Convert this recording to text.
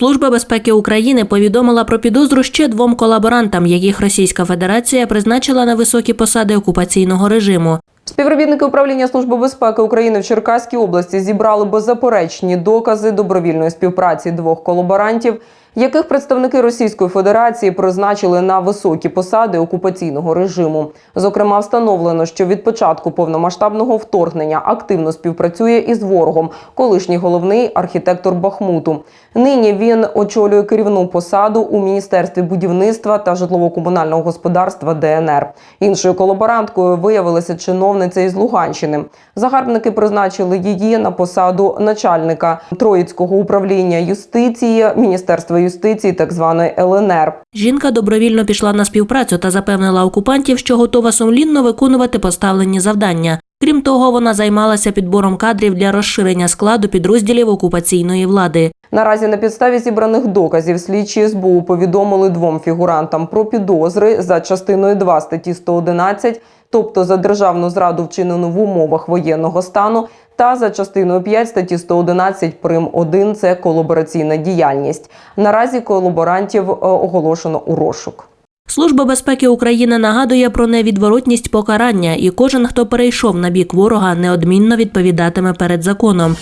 Служба безпеки України повідомила про підозру ще двом колаборантам, яких Російська Федерація призначила на високі посади окупаційного режиму. Співробітники управління Служби безпеки України в Черкаській області зібрали беззаперечні докази добровільної співпраці двох колаборантів, яких представники Російської Федерації призначили на високі посади окупаційного режиму. Зокрема, встановлено, що від початку повномасштабного вторгнення активно співпрацює із ворогом, колишній головний архітектор Бахмуту. Нині він очолює керівну посаду у міністерстві будівництва та житлово-комунального господарства ДНР. Іншою колаборанткою виявилася чиновниця із Луганщини. Загарбники призначили її на посаду начальника Троїцького управління юстиції Міністерства юстиції, так званої ЛНР. Жінка добровільно пішла на співпрацю та запевнила окупантів, що готова сумлінно виконувати поставлені завдання. Крім того, вона займалася підбором кадрів для розширення складу підрозділів окупаційної влади. Наразі на підставі зібраних доказів слідчі СБУ повідомили двом фігурантам про підозри за частиною 2 статті 111, тобто за державну зраду вчинену в умовах воєнного стану, та за частиною 5 статті 111 прим 1 – це колабораційна діяльність. Наразі колаборантів е, оголошено у розшук. Служба безпеки України нагадує про невідворотність покарання, і кожен, хто перейшов на бік ворога, неодмінно відповідатиме перед законом.